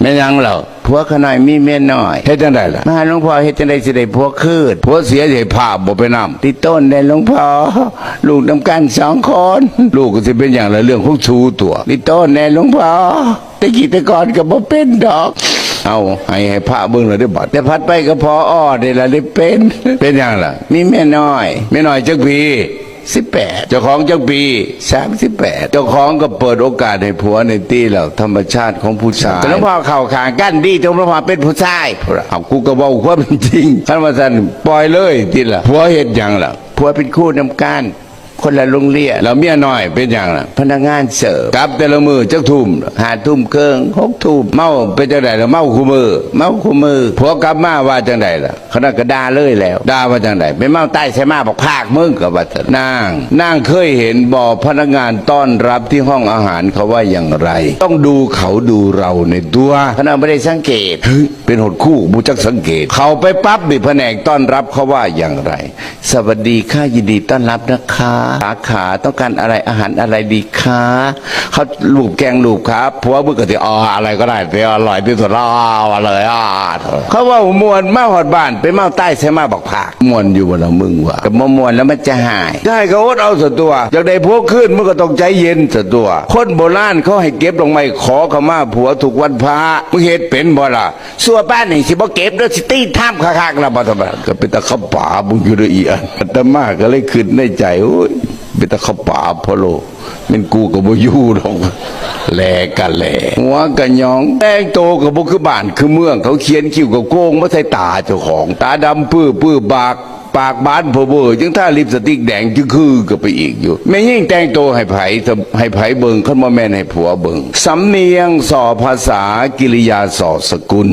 แม่ยังเราพวกขน่อยมีเมียน่อยเฮ็ดจังไดล่ะมาหลวงพ่อเฮ็ดจังไดสิได้ผัวคืนพวกเสียใหญ่ภาพบ่ไปนำติดต้นได้หลวงพ่อลูกนำกันสองคน ลูกก็สิเป็นอย่างละเรื่องของชูตัวติดต้นได้หลวงพ่อตะกี้ตะก่อนก็บ่เป็นดอกเอาให้ให้พระเบิ้งเลยได้บัดแต่พัดไปก็พออ้อได้ละได้เป็น เป็นอย่างล่ะ มีแม่น้อยแม่น้อยจักพี 38 เจ้าของจังปี 38 เจ้าของก็เปิดโอกาสให้ผัวในตี้เราธรรมชาติของผู้ชายแต่หลวงพ่อเข่าขางกั้นดีจงหลวงพ่อเป็นผู้ชายเอากูก็บอกว่าเป็นจริงท่านว่าท่นปล่อยเลยทีละผัวเห็นยังล่ะผัวเป็นคู่นำกาน คนละโรงเรียนเราเมียน้อยเป็นอย่างล่ะพนักงานเสิร์ฟกลับแต่ละมือจักทุ่มหาทุ่มเครื่องหกทุ่มเมาเป็นจังไดล่ะเมาคู่มือเมาคู่มือผัวกลับมาว่าจังไดล่ะเขาน่ะก็ด่าเลยแล้วด่าว่าจังไดไปเมาใต้ใช่มาบอกภาคมึงกับว่าซั่นนางนางเคยเห็นบ่พนักงานต้อนรับที่ห้องอาหารเขาว่าอย่างไร ต้องดูเขาดูเราในตัวเขาน่ะไม่ได้สังเกตเฮ้ยเป็นหดคู่บูจักสังเกต เขาไปปั๊บดิแผนกต้อนรับเขาว่าอย่างไร สวัสดีค่ะยินดีต้อนรับนะคะสาขาต้องการอะไรอาหารอะไรดีคะเขาลูบแกงลูบครับผัวมึงก็จะอ๋ออะไรก็ได้แต่อร่อยที่สุดแล้วเอาเลยอะเขาว่ามวนมาหอดบ้านไปเมาใต้ใช่มาบอกผักมวนอยู่บนเรามึงว่ะกับมมวนแล้วมันจะหายได้ก็อดเอาสตัวอยากได้พวกขึ้นมึงก็ต้องใจเย็นสตัว คนโบราณเขาให้เก็บลงไม่ขอเขามาผัวถูกวันพระมึงเฮ็ดเป็นบ่ล่ะสัวป้านนี่สิบ่เก็บเด้อสิตีท่ามคักๆแล้วบ่ทำไมก็เป็นตะขบป่ามึงอยู่ด้วยอีอันอาตมาก็เลยคิดในใจโอ้ย เป็นตะขบป่าพะโลเป็นกูก็บ่อยู่ดอกแลกันแลหัวกันยองแต่งโตก็บ่คือบ้านคือเมือง เขาเขียนคิ้วกับโกงบ่ใส่ตาเจ้าของ ตาดำปื้อปื้อบากปากบานเพอเบอจึงถ้าลิปสติกแดงจึงคือก็ไปอีกอยู่แม่ยิ่งแต่งตัวให้ไผให้ไผเบิงขึ้นมาแม่นให้ผัวเบิงสำเนียงสอภาษากิริยาสอสกุล